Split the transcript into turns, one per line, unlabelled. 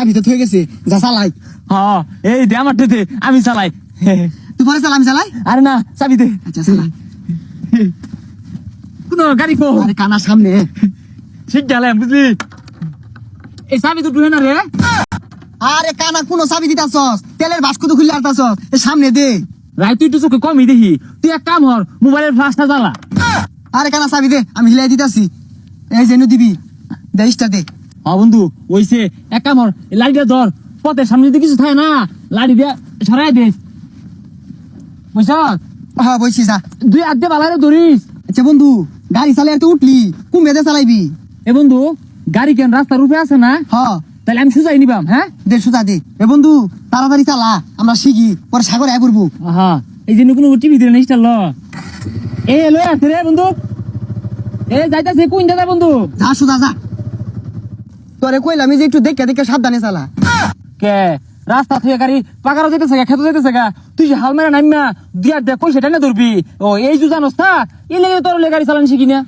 চাবি তো থয়ে গেছে যা চালাই।
হ এই দে আমার দে আমি চালাই।
তুই পরে চালা আমি চালাই?
আরে না চাবি দে।
আচ্ছা চালা
কোন গাড়ি কো।
আরে কানার সামনে।
ঠিক গেলাম বুঝলি? এই চাবি তো টুহে না রে।
আরে কানা কোনো চাবি দিতাছস? তেলের বাস্ক তো খুলে আনতাছস। এ সামনে দে।
রাই তুই তো চোখে কমই দেখি। তুই এক কাম হর মোবাইলের ফ্লাশটা জ্বালা।
আরে কানা চাবি দে আমি হিলাই দিতাছি। এই যেন দিবি। দে ইস্টা দে।
হ বন্ধু ওইছে এক কাম হর এই লাড়িটা ধর। পথের সামনে যদি কিছু থাকে না লাড়ি দিয়ে সরাই দে। বুঝছ?
হ্যাঁ বলছি যা।
দুই হাত দিয়ে বালারে ধরিস।
আচ্ছা বন্ধু গাড়ি চালাই তো উঠলি কুমে দে চালাইবি?
এ বন্ধু গাড়ি কেন রাস্তার উপরে আছে না?
হ
তাহলে আমি সুজাই নিবাম হ্যাঁ?
দে সুতা দে। এ বন্ধু তাড়াতাড়ি চালা আমরা শিখি পরে সাগর আয় পড়ব।
আহা এই যে কোনো টিভি দিলে না ল। এ লই আছে রে বন্ধু। এ যাইতাছে কোন দাদা বন্ধু?
যা সুতা যা। তোরে কইলাম আমি যে একটু দেখে দেখে সাবধানে চালা।
কে? রাস্তা থেকে গাড়ি পাকারও যেতেছে গা, খেতে যেতেছে গা। তুই যে হাল মেরা নামিয়া দিয়া দেখ সেটা না ধরবি। ও, এই জু জানোস না, এই লেগে তোর গাড়ি চালান শিখি না।